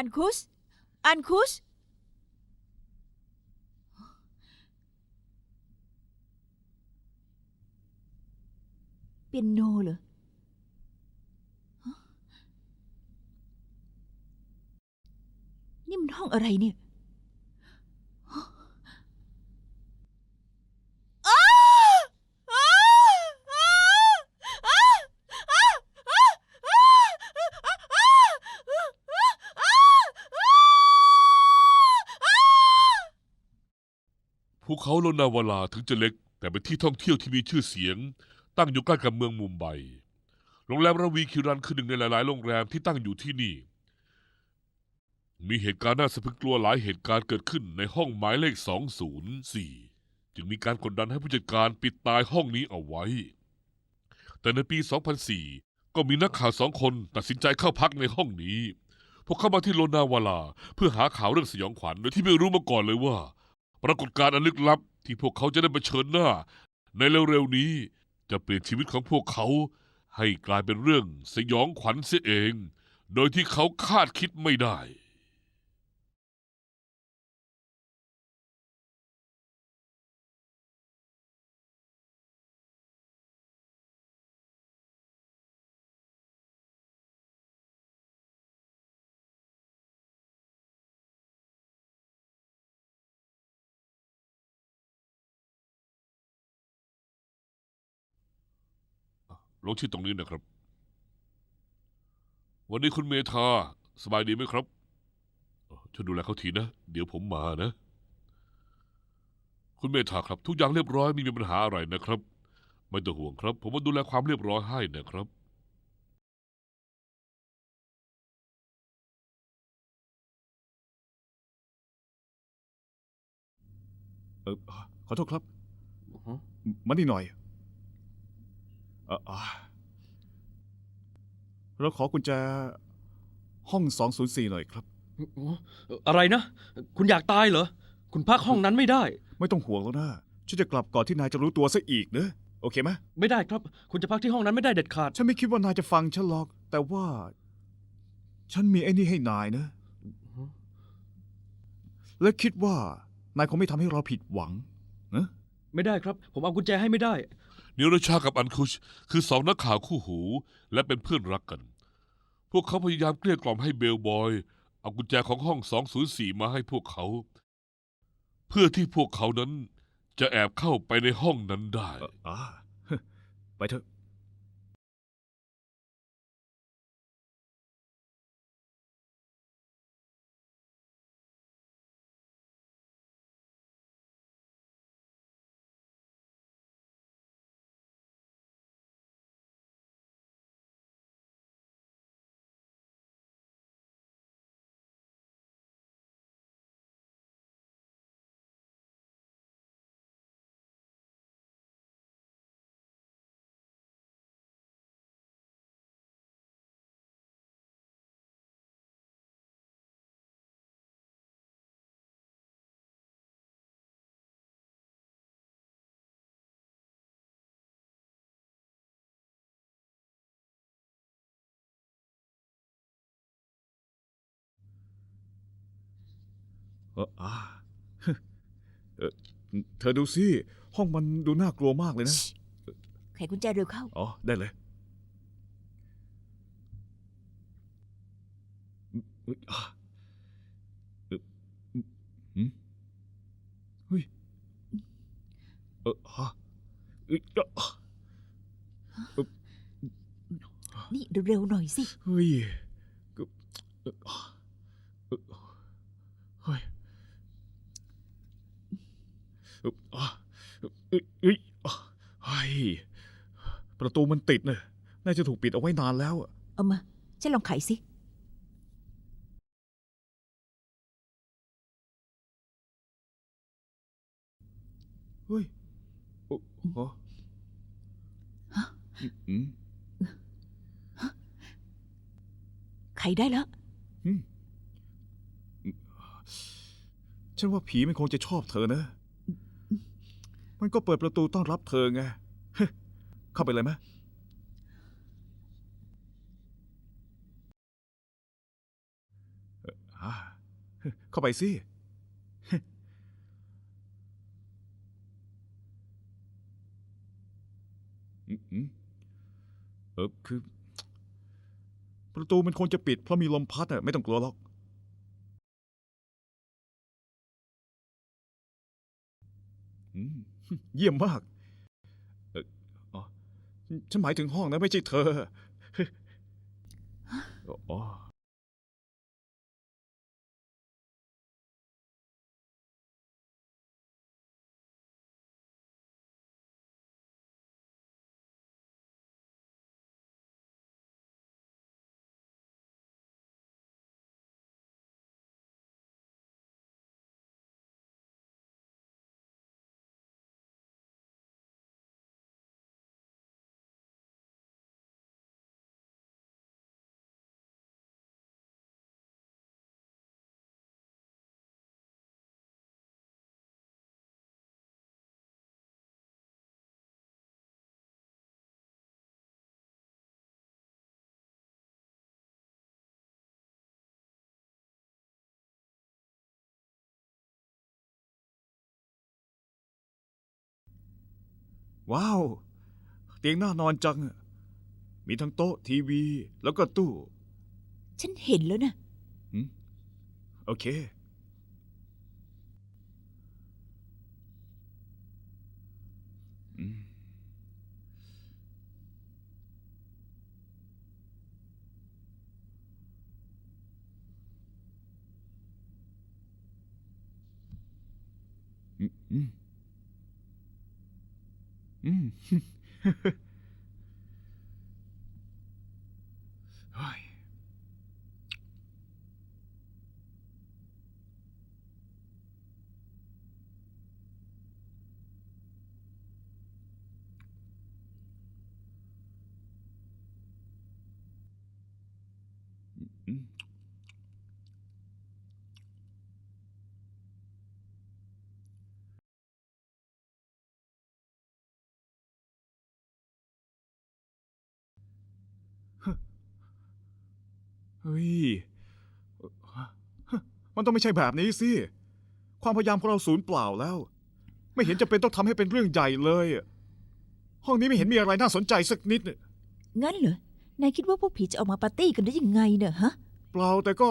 อันคุสอันคุสเปียโนเหรอนี่มันห้องอะไรเนี่ย ภูเขาโลนาวาลาถึงจะเล็ก แต่เป็นที่ท่องเที่ยวที่มีชื่อเสียง ตั้งอยู่ใกล้กับเมืองมุมไบ โรงแรมราวีคิรันคือหนึ่งในหลาย ๆ โรงแรมที่ตั้งอยู่ที่นี่ มีเหตุการณ์น่าสะพรึงกลัวหลายเหตุการณ์เกิดขึ้นในห้องหมายเลข 204 จึงมีการกดดันให้ผู้จัดการปิดตายห้องนี้เอาไว้ แต่ในปี 2004 ก็มีนักข่าวสองคนตัดสินใจเข้าพักในห้องนี้ พวกเข้ามาที่โลนาวาลา เพื่อหาข่าวเรื่องสยองขวัญโดยที่ไม่รู้มาก่อนเลยว่า ปรากฏการณ์อันลึกลับที่พวกเขาจะได้เผชิญหน้า ในเร็วๆนี้จะเปลี่ยนชีวิตของพวกเขา ให้กลายเป็นเรื่องสยองขวัญเสียเอง โดยที่เขาคาดคิดไม่ได้ ลงชื่อตรงนี้นะครับ วันนี้คุณเมธาสบายดีไหมครับเอ่อช่วยดูแลเขาทีนะ เดี๋ยวผมมานะ คุณเมธาครับ ทุกอย่างเรียบร้อยไม่มีปัญหาอะไรนะครับ ไม่ต้องห่วงครับ ผมมาดูแลความเรียบร้อยให้นะครับเออขอโทษครับมานี่หน่อย เอออ่าเราขอกุญแจห้อง 204 หน่อยครับ อะไรนะ คุณอยากตายเหรอ คุณพักห้องนั้นไม่ได้ ไม่ต้องห่วงแล้วนะฉันจะกลับก่อนที่นายจะรู้ตัวซะอีกเนะโอเคไหมไม่ได้ครับ คุณจะพักที่ห้องนั้นไม่ได้เด็ดขาด ฉันไม่คิดว่านายจะฟังฉันหรอก แต่ว่า ฉันมีไอ้นี่ให้นายนะ และคิดว่านายคงไม่ทำให้เราผิดหวังนะไม่ได้ครับ ผมเอากุญแจให้ไม่ได้ นิรชากับอันคุช คือสองนักข่าวคู่หู และเป็นเพื่อนรักกัน พวกเขาพยายามเกลี้ยกล่อมให้เบลบอย เอากุญแจของห้อง 204 มาให้พวกเขา เพื่อที่พวกเขานั้นจะแอบเข้าไปในห้องนั้นได้ อ่า ไปเถอะ อออ่าเออเธอดูสิ ห้องมันดูน่ากลัวมากเลยนะ ไขกุญแจเร็วเข้า อ๋อ ได้เลยเฮ้ยอะเอ่อหืมเฮ้ยเออฮะเอ้ยอะนี่เร็วๆหน่อยสิ เฮ้ยก็เอ่อเอ่อเฮ้ยเอ่ออะเอ้ยเอ้ยอะเฮ้ยประตูมันติดเนอะน่าจะถูกปิดเอาไว้นานแล้วอะเอามา ฉันลองไขสิ เฮ้ย โอ้โหฮะอืมไขได้แล้วอืมฉันว่าผีมันคงจะชอบเธอนะ มันก็เปิดประตูต้อนรับเธอไง เข้าไปเลยไหมเข้าไปสิ เออคือ ประตูมันคงจะปิดเพราะมีลมพัดอะไม่ต้องกลัวหรอก อืม เยี่ยมมากเอออ๋อฉันหมายถึงห้องนะไม่ใช่เธออ๋อ ว้าว เตียงน่านอนจัง มีทั้งโต๊ะทีวี แล้วก็ตู้ ฉันเห็นแล้วนะ โอเค อืม อืมอืม ฮ้ยเอ่อฮะฮะมันต้องไม่ใช่แบบนี้สิ ความพยายามของเราสูญเปล่าแล้ว ไม่เห็นจะเป็นต้องทำให้เป็นเรื่องใหญ่เลยอะห้องนี้ไม่เห็นมีอะไรน่าสนใจสักนิด งั้นเหรอ นายคิดว่าพวกผีจะออกมาปาร์ตี้กันได้ยังไงเนอะฮะ เปล่าแต่ก็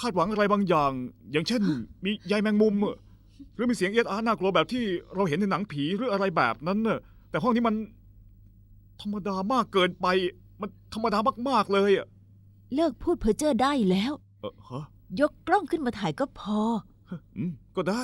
คาดหวังอะไรบางอย่าง อย่างเช่น มีใยแมงมุมอะหรือมีเสียงเอียดอาร์น่ากลัวแบบที่เราเห็นในหนังผีหรืออะไรแบบนั้นน่ะแต่ห้องนี้มัน ธรรมดามากเกินไป มันธรรมดามากๆเลยอะ เลิกพูดเพ้อเจ้อได้แล้ว เออฮะยกกล้องขึ้นมาถ่ายก็พอ อืมก็ได้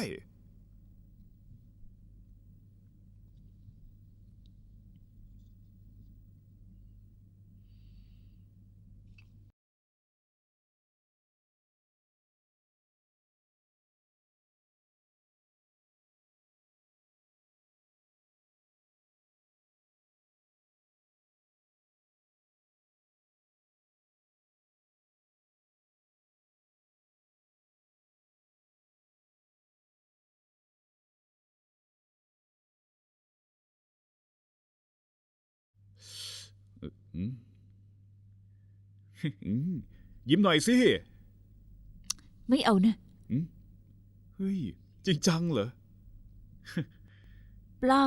ยิ้มหน่อยสิ ไม่เอานะเฮ้ย จริงจังเหรอ เปล่า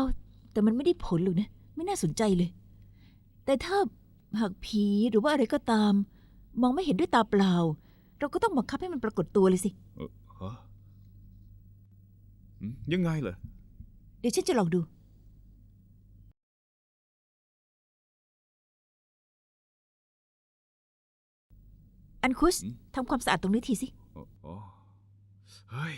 แต่มันไม่ได้ผลหรอกนะ ไม่น่าสนใจเลย แต่ถ้าหากผีหรือว่าอะไรก็ตาม มองไม่เห็นด้วยตาเปล่า เราก็ต้องบังคับให้มันปรากฏตัวเลยสิเออฮะอืมยังไงเหรอ เดี๋ยวฉันจะลองดู อันคุสอืมทำความสะอาดตรงนี้ทีสิอ๋ออ๋อเฮ้ย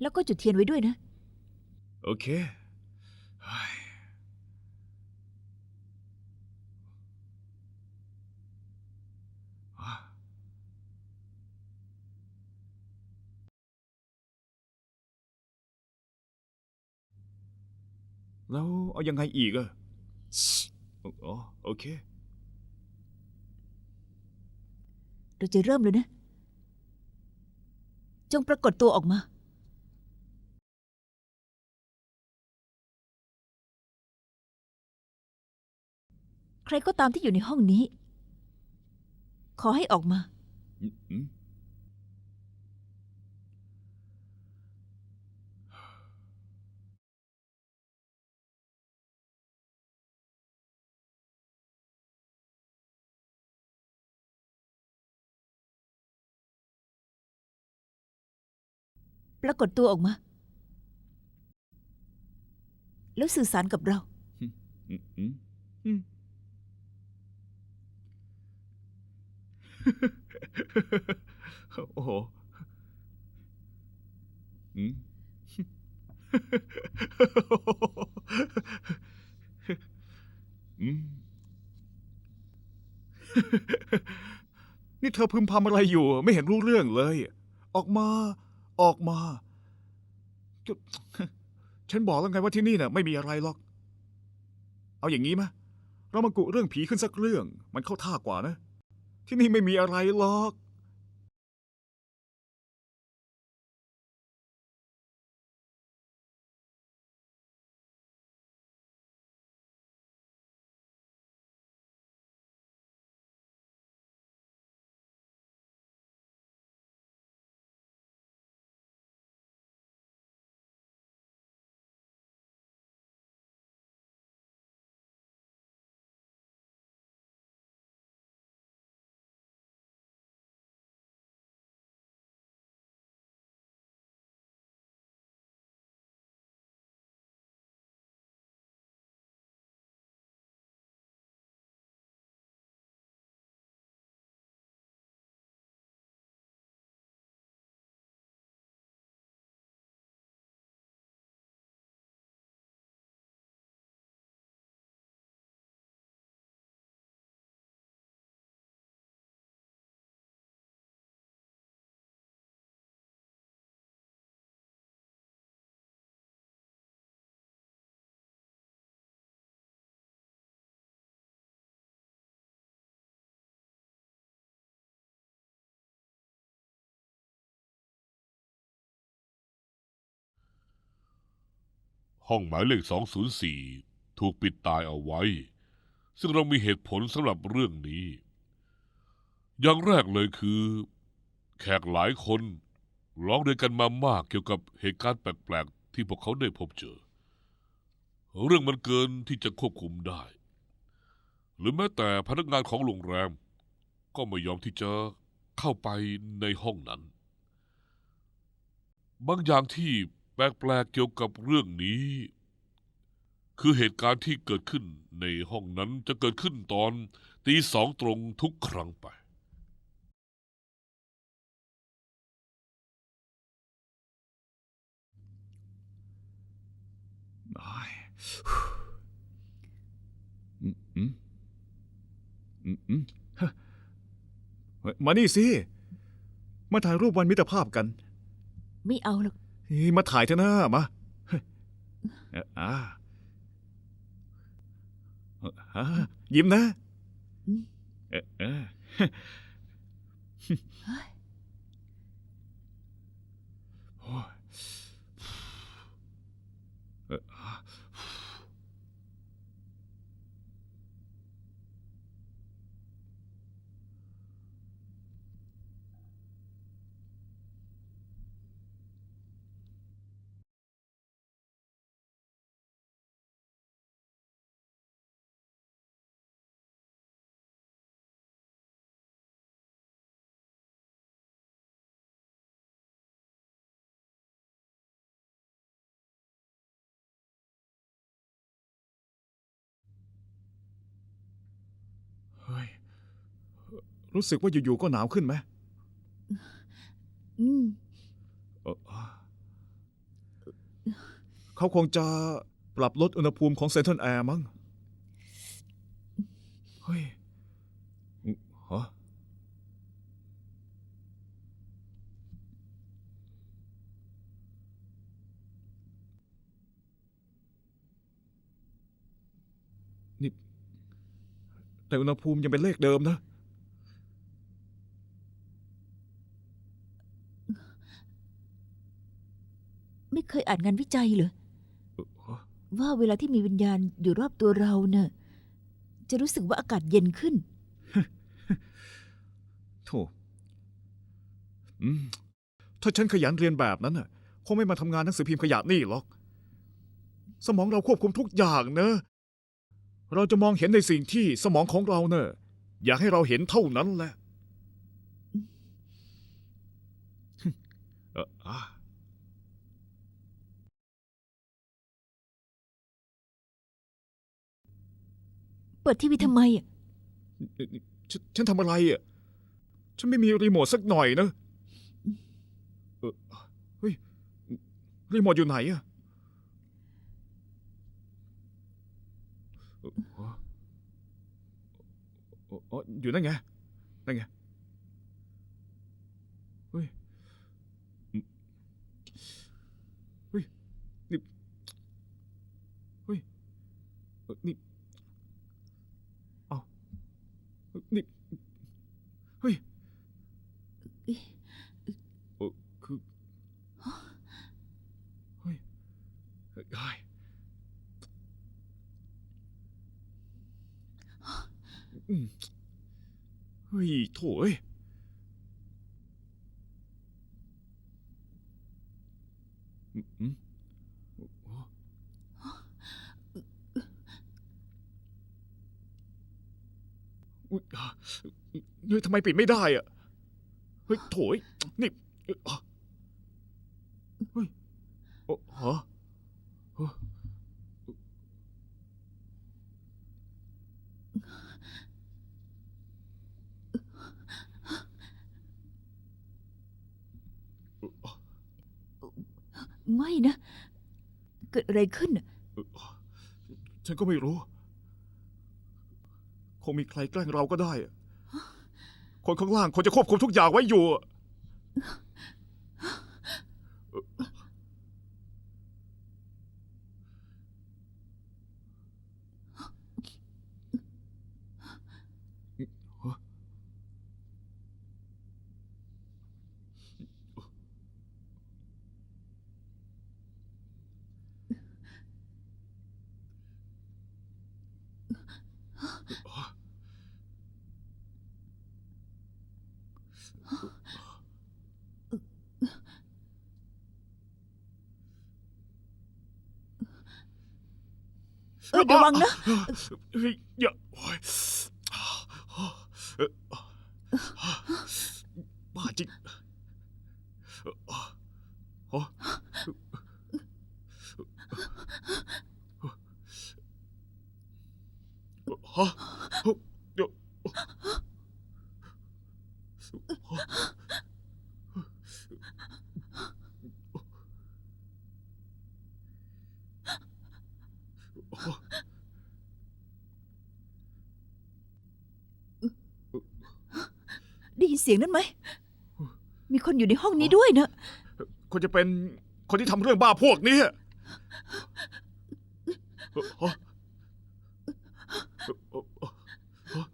แล้วก็จุดเทียนไว้ด้วยนะ โอเคเฮ้ยอะ แล้วเอายังไงอีกอะอ๋อโอเค เราจะเริ่มเลยนะ จงปรากฏตัวออกมา ใครก็ตามที่อยู่ในห้องนี้ ขอให้ออกมา อืม ปรากฏตัวออกมา แล้วสื่อสารกับเรา โอ้โหอืม อืม นี่เธอพึมพำอะไรอยู่ ไม่เห็นรู้เรื่องเลย ออกมา ออกมา ฉันบอกแล้วไงว่าที่นี่น่ะไม่มีอะไรหรอก เอาอย่างนี้มะ เรามากุเรื่องผีขึ้นสักเรื่อง มันเข้าท่ากว่านะ ที่นี่ไม่มีอะไรหรอก ห้องหมายเลข 204 ถูกปิดตายเอาไว้ ซึ่งเรามีเหตุผลสำหรับเรื่องนี้ อย่างแรกเลยคือ แขกหลายคนร้องเรียนกันมามากเกี่ยวกับเหตุการณ์แปลกๆ ที่พวกเขาได้พบเจอ เรื่องมันเกินที่จะควบคุมได้ หรือแม้แต่พนักงานของโรงแรม ก็ไม่ยอมที่จะเข้าไปในห้องนั้น บางอย่างที่ แปลกๆเกี่ยวกับเรื่องนี้ คือเหตุการณ์ที่เกิดขึ้นในห้องนั้นจะเกิดขึ้นตอนตีสองตรงทุกครั้งไปอ้ายอืมอืมอืมอืมฮะเฮ้ยมานี่สิ มาถ่ายรูปวันมิตรภาพกัน ไม่เอาหรอก เฮ้ยมาถ่ายเถอะนะมาเฮ้ยเอ่ออ่าเอ่ออ่ายิ้มนะอืมเออเออ เฮ้ย รู้สึกว่าอยู่ๆก็หนาวขึ้นไหมอืมเอ่ออ่าเขาคงจะปรับลดอุณหภูมิของเซนทรัลแอร์มั้ง เฮ้ยอืมฮะนี่ แต่อุณหภูมิยังเป็นเลขเดิมนะ เคยอ่านงานวิจัยเหรอเอ่อว่าเวลาที่มีวิญญาณอยู่รอบตัวเราเนะ่ะจะรู้สึกว่าอากาศเย็นขึ้นโธ่อืมถ้าฉันขยันเรียนแบบนั้นน่ะ คงไม่มาทำงานหนังสือพิมพ์ขยะนี่หรอก สมองเราควบคุมทุกอย่างเนอะ เราจะมองเห็นในสิ่งที่สมองของเราเนอะอยากให้เราเห็นเท่านั้นแหละ เอออะ เปิดทีวีทำไมอะฉันฉันทำอะไรอะ ฉันไม่มีรีโมทสักหน่อยนะเออเฮ้ย รีโมทอยู่ไหนอะเอออ๋ออ๋ออยู่นั่นไง นั่นไง เฮ้ยอืมเฮ้ย นี่ เฮ้ยเอ่อนี่ เอานี่ เฮ้ยเออคือ เฮ้ยเฮ้ยได้อืม เฮ้ยโถ่เอ้ยอืมอุ๊ยเฮ้ยทำไมปิดไม่ได้อะเฮ้ยโถ่เอ้ยนี่เอ้ยเฮ้ยโอ้ฮะเฮ้ยอะ ไม่นะ เกิดอะไรขึ้นน่ะฉันก็ไม่รู้ คงมีใครแกล้งเราก็ได้อะคนข้างล่างควรจะควบคุมทุกอย่างไว้อยู่ อะเออระวังนะ เฮ้ยอย่าโอ๊ยเอ่อบ้าจริงเอ่อฮะเดี๋ยวฮะ ได้ยิน เสียงนั้นไหม มีคนอยู่ในห้องนี้ด้วยนะ คนจะเป็นคนที่ทำเรื่องบ้าพวกนี้อะฮะฮะฮะ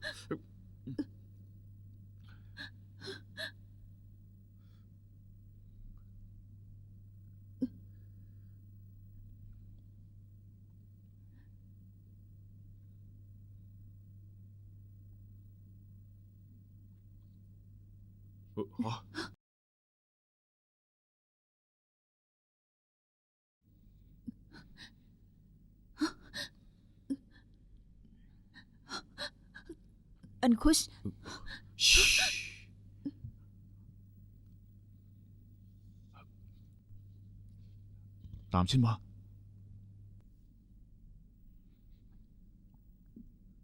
อันคุช ตามฉันมา